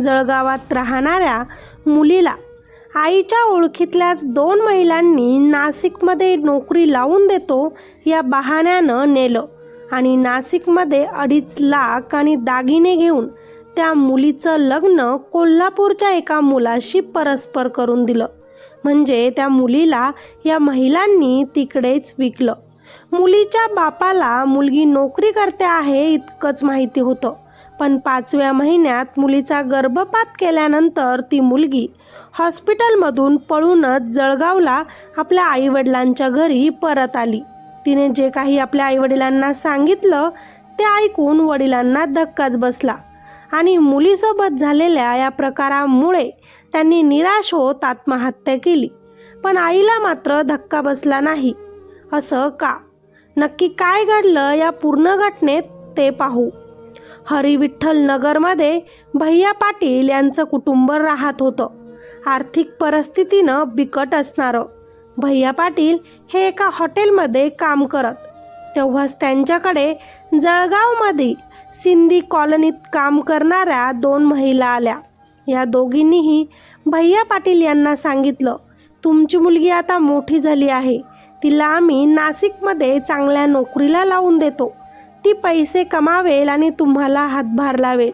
जळगावात राहणाऱ्या मुलीला आईच्या ओळखीतल्याच दोन महिलांनी नाशिकमध्ये नोकरी लावून देतो या बहाण्यानं नेलं आणि नाशिकमध्ये अडीच लाख आणि दागिने घेऊन त्या मुलीचं लग्न कोल्हापूरच्या एका मुलाशी परस्पर करून दिलं. म्हणजे त्या मुलीला या महिलांनी तिकडेच विकलं. मुलीच्या बापाला मुलगी नोकरी करते आहे इतकंच माहिती होतं. पण पाचव्या महिन्यात मुलीचा गर्भपात केल्यानंतर ती मुलगी हॉस्पिटलमधून पळूनच जळगावला आपल्या आईवडिलांच्या घरी परत आली. तिने जे काही आपल्या आईवडिलांना सांगितलं ते ऐकून वडिलांना धक्काच बसला आणि मुलीसोबत झालेल्या या प्रकारामुळे त्यांनी निराश होत आत्महत्या केली. पण आईला मात्र धक्का बसला नाही. असं का? नक्की काय घडलं या पूर्ण घटनेत ते पाहू. हरिविठ्ठल नगरमध्ये भैया पाटील यांचं कुटुंब राहत होतं. आर्थिक परिस्थितीनं बिकट असणारं. भैया पाटील हे एका हॉटेलमध्ये काम करत. तेव्हाच त्यांच्याकडे जळगावमध्ये सिंधी कॉलनीत काम करणाऱ्या दोन महिला आल्या. या दोघींनीही भैया पाटील यांना सांगितलं तुमची मुलगी आता मोठी झाली आहे. तिला आम्ही नाशिकमध्ये चांगल्या नोकरीला लावून देतो. ती पैसे कमावेल आणि तुम्हाला हातभार लावेल?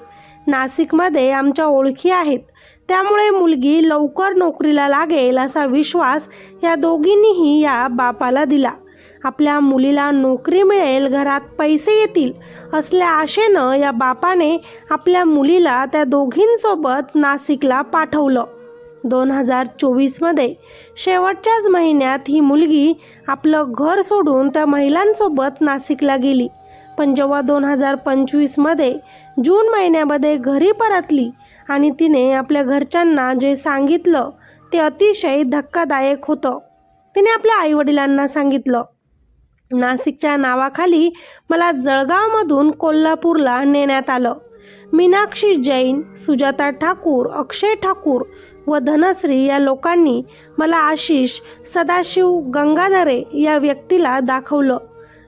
नाशिकमध्ये आमच्या ओळखी आहेत. त्यामुळे मुलगी लवकर नोकरीला लागेल असा विश्वास या दोघींनीही या बापाला दिला. आपल्या मुलीला नोकरी मिळेल घरात पैसे येतील असल्या आशेनं या बापाने आपल्या मुलीला त्या दोघींसोबत नाशिकला पाठवलं. दोन हजार चोवीसमध्ये शेवटच्याच महिन्यात ही मुलगी आपलं घर सोडून त्या महिलांसोबत नाशिकला गेली. पण जेव्हा दोन हजार पंचवीसमध्ये जून महिन्यामध्ये घरी परतली आणि तिने आपल्या घरच्यांना जे सांगितलं ते अतिशय धक्कादायक होतं. तिने आपल्या आईवडिलांना सांगितलं नाशिकच्या नावाखाली मला जळगावमधून कोल्हापूरला नेण्यात आलं. मीनाक्षी जैन सुजाता ठाकूर अक्षय ठाकूर व धनश्री या लोकांनी मला आशिष सदाशिव गंगाधरे या व्यक्तीला दाखवलं.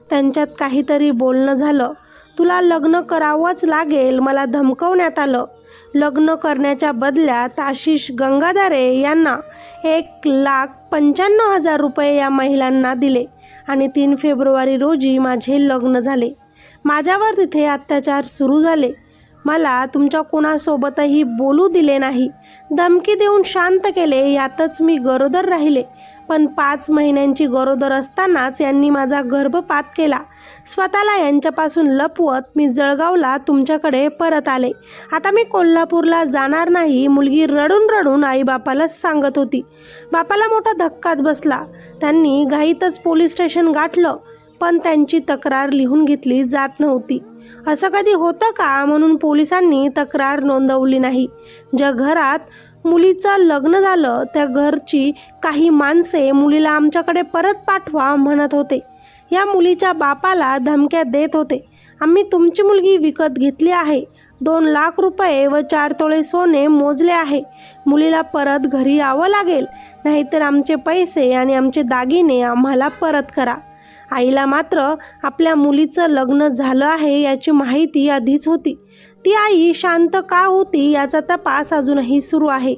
त्यांच्यात काहीतरी बोलणं झालं. तुला लग्न करावंच लागेल मला धमकवण्यात आलं. लग्न करण्याच्या बदल्यात आशिष गंगाधारे यांना एक लाख पंच्याण्णव हजार रुपये या महिलांना दिले आणि तीन फेब्रुवारी रोजी माझे लग्न झाले. माझ्यावर तिथे अत्याचार सुरू झाले. मला तुमच्या कोणासोबतही बोलू दिले नाही. धमकी देऊन शांत केले यातच मी गरोदर राहिले. पण पाच महिन्यांची गरोदर असतानाच यांनी माझा गर्भपात केला. स्वतःला यांच्यापासून लपवत मी जळगावला तुमच्याकडे परत आले. आता मी कोल्हापूरला जाणार नाही मुलगी रडून रडून आईबापाला सांगत होती. बापाला मोठा धक्काच बसला. त्यांनी घाईतच पोलीस स्टेशन गाठलं पण त्यांची तक्रार लिहून घेतली जात नव्हती. असं कधी होतं का म्हणून पोलिसांनी तक्रार नोंदवली नाही? ज्या घरात मुलीचं लग्न झालं त्या घरची काही माणसे मुलीला आमच्याकडे परत पाठवा म्हणत होते. या मुलीच्या बापाला धमक्या देत होते. आम्ही तुमची मुलगी विकत घेतली आहे. दोन लाख रुपये व चार तोळे सोने मोजले आहे. मुलीला परत घरी यावं लागेल. नाहीतर आमचे पैसे आणि आमचे दागिने आम्हाला परत करा. आईला मात्र आपल्या मुलीचं लग्न झालं आहे याची माहिती आधीच होती. ती आई शांत का होती याचा तपास अजूनही सुरू आहे.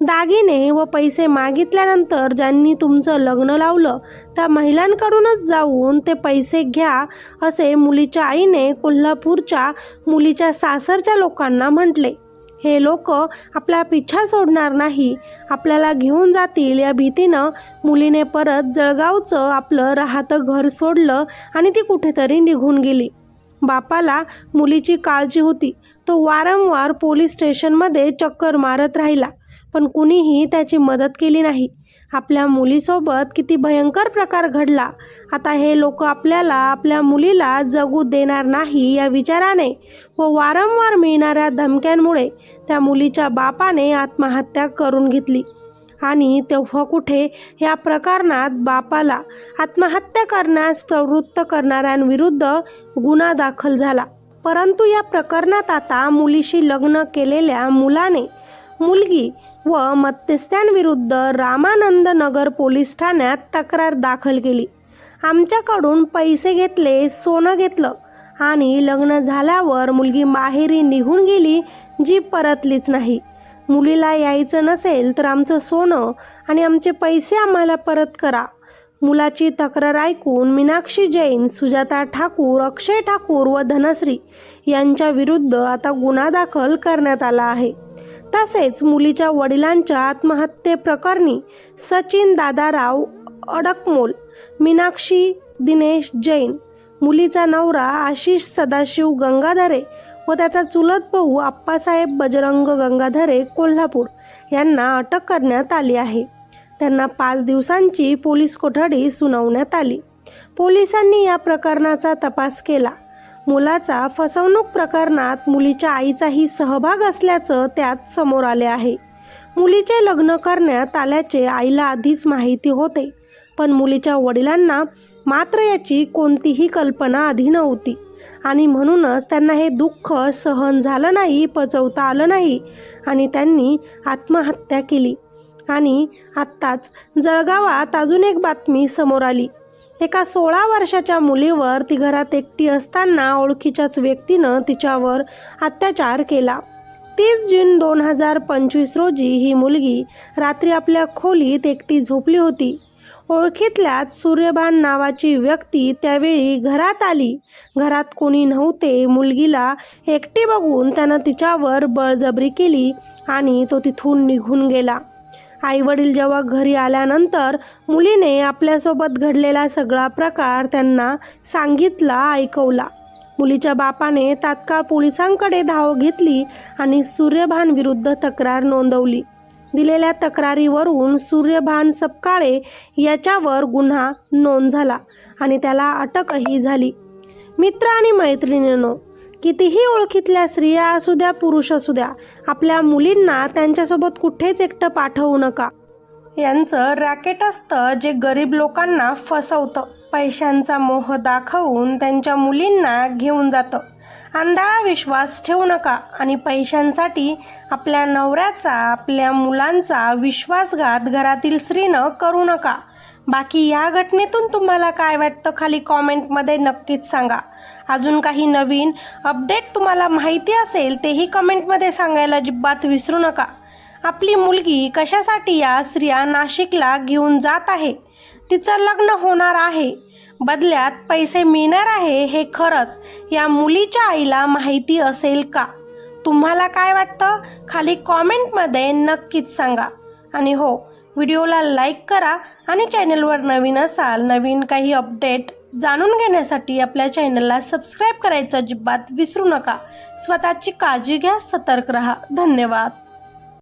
दागिने व पैसे मागितल्यानंतर ज्यांनी तुमचं लग्न लावलं त्या महिलांकडूनच जाऊन ते पैसे घ्या असे मुलीच्या आईने कोल्हापूरच्या मुलीच्या सासरच्या लोकांना म्हटले. हे लोक आपला पिछा सोडणार नाही. आपल्याला घेऊन जातील या भीतीनं. मुलीने परत जळगावचं आपलं राहतं घर सोडलं आणि ती कुठेतरी निघून गेली. बापाला मुलीची काळजी होती. तो वारंवार पोलीस स्टेशनमध्ये चक्कर मारत राहिला. पण कुणीही त्याची मदत केली नाही. आपल्या मुलीसोबत किती भयंकर प्रकार घडला. आता हे लोक आपल्याला आपल्या मुलीला जगू देणार नाही या विचाराने व वारंवार मिळणाऱ्या धमक्यांमुळे त्या मुलीच्या बापाने आत्महत्या करून घेतली. आणि तेव्हा कुठे या प्रकरणात बापाला आत्महत्या करण्यास प्रवृत्त करणाऱ्यांविरुद्ध गुन्हा दाखल झाला. परंतु या प्रकरणात आता मुलीशी लग्न केलेल्या मुलाने मुलगी व मध्यस्थांविरुद्ध रामानंद नगर पोलीस ठाण्यात तक्रार दाखल केली. आमच्याकडून पैसे घेतले सोनं घेतलं आणि लग्न झाल्यावर मुलगी माहेरी निघून गेली जी परतलीच नाही. मुलीला यायचं नसेल तर आमचं सोनं आणि आमचे पैसे आम्हाला परत करा. मुलाची तक्रार ऐकून मीनाक्षी जैन सुजाता ठाकूर अक्षय ठाकूर व धनश्री यांच्या विरुद्ध आता गुन्हा दाखल करण्यात आला आहे. तसेच मुलीच्या वडिलांच्या आत्महत्येप्रकरणी सचिन दादाराव अडकमोल मीनाक्षी दिनेश जैन मुलीचा नवरा आशिष सदाशिव गंगाधरे व त्याचा चुलत भाऊ आप्पासाहेब बजरंग गंगाधरे कोल्हापूर यांना अटक करण्यात आली आहे. त्यांना पाच दिवसांची पोलीस कोठडी सुनावण्यात आली. पोलिसांनी या प्रकरणाचा तपास केला. मुलाचा फसवणूक प्रकरणात मुलीच्या आईचाही सहभाग असल्याचं त्यात समोर आले आहे. मुलीचे लग्न करण्यात आल्याचे आईला आधीच माहिती होते पण मुलीच्या वडिलांना मात्र याची कोणतीही कल्पना आधी नव्हती आणि म्हणूनच त्यांना हे दुःख सहन झालं नाही पचवता आलं नाही आणि त्यांनी आत्महत्या केली. आणि आत्ताच जळगावात अजून एक बातमी समोर आली. एका सोळा वर्षाच्या मुलीवर ती घरात एकटी असताना ओळखीच्याच व्यक्तीनं तिच्यावर अत्याचार केला. तीस जून दोन हजार पंचवीस रोजी ही मुलगी रात्री आपल्या खोलीत एकटी झोपली होती. ओळखीतल्याच सूर्यभान नावाची व्यक्ती त्यावेळी घरात आली. घरात कोणी नव्हते मुलगीला एकटी बघून त्यानं तिच्यावर बळजबरी केली आणि तो तिथून निघून गेला. आईवडील जेव्हा घरी आल्यानंतर मुलीने आपल्यासोबत घडलेला सगळा प्रकार त्यांना सांगितला ऐकवला. मुलीच्या बापाने तात्काळ पोलिसांकडे धाव घेतली आणि सूर्यभान विरुद्ध तक्रार नोंदवली. दिलेल्या तक्रारीवरून सूर्यभान सपकाळे याच्यावर गुन्हा नोंद झाला आणि त्याला अटकही झाली. मित्र आणि मैत्रिणींनो कितीही ओळखीतल्या स्त्रिया असू द्या पुरुष असू द्या आपल्या मुलींना त्यांच्यासोबत कुठेच एकटं पाठवू नका. यांचं रॅकेट असतं जे गरीब लोकांना फसवतं. पैशांचा मोह दाखवून त्यांच्या मुलींना घेऊन जातं. आंधळा विश्वास ठेवू नका आणि पैशांसाठी आपल्या नवऱ्याचा आपल्या मुलांचा विश्वासघात घरातील स्त्रीनं करू नका. बाकी या घटनेतून तुम्हाला काय वाटतं खाली कॉमेंटमध्ये नक्कीच सांगा. अजून काही नवीन अपडेट तुम्हाला माहिती असेल तेही कमेंटमध्ये सांगायला अजिबात विसरू नका. आपली मुलगी कशासाठी या स्त्रिया नाशिकला घेऊन जात आहे? तिचं लग्न होणार आहे. बदल्यात पैसे मिळणार आहे हे खरंच या मुलीच्या आईला माहिती असेल का? तुम्हाला काय वाटतं? खाली कॉमेंटमध्ये नक्कीच सांगा. आणि हो व्हिडिओला लाईक करा आणि चॅनलवर नवीन असाल नवीन काही अपडेट जाणून घेण्यासाठी आपल्या चॅनलला सबस्क्राईब करायचं अजिबात विसरू नका. स्वतःची काळजी घ्या सतर्क रहा. धन्यवाद.